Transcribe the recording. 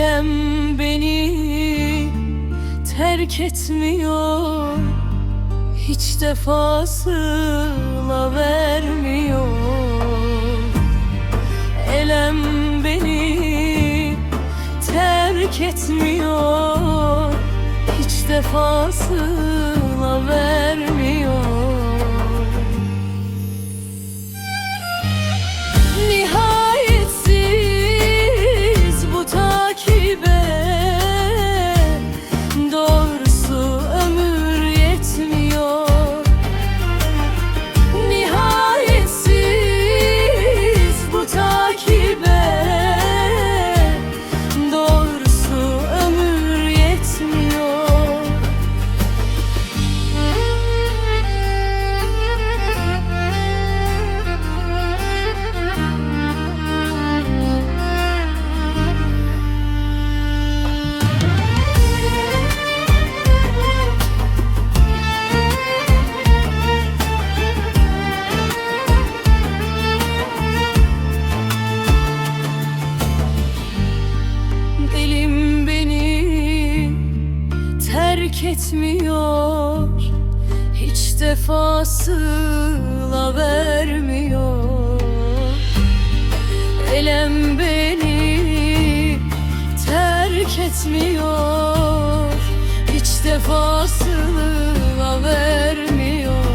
Elem beni terk etmiyor. Hiç defasıyla vermiyor. Elem beni terk etmiyor. Hiç defasıyla etmiyor. Hiç defasıyla vermiyor. Elem beni terk etmiyor. Hiç defasıyla vermiyor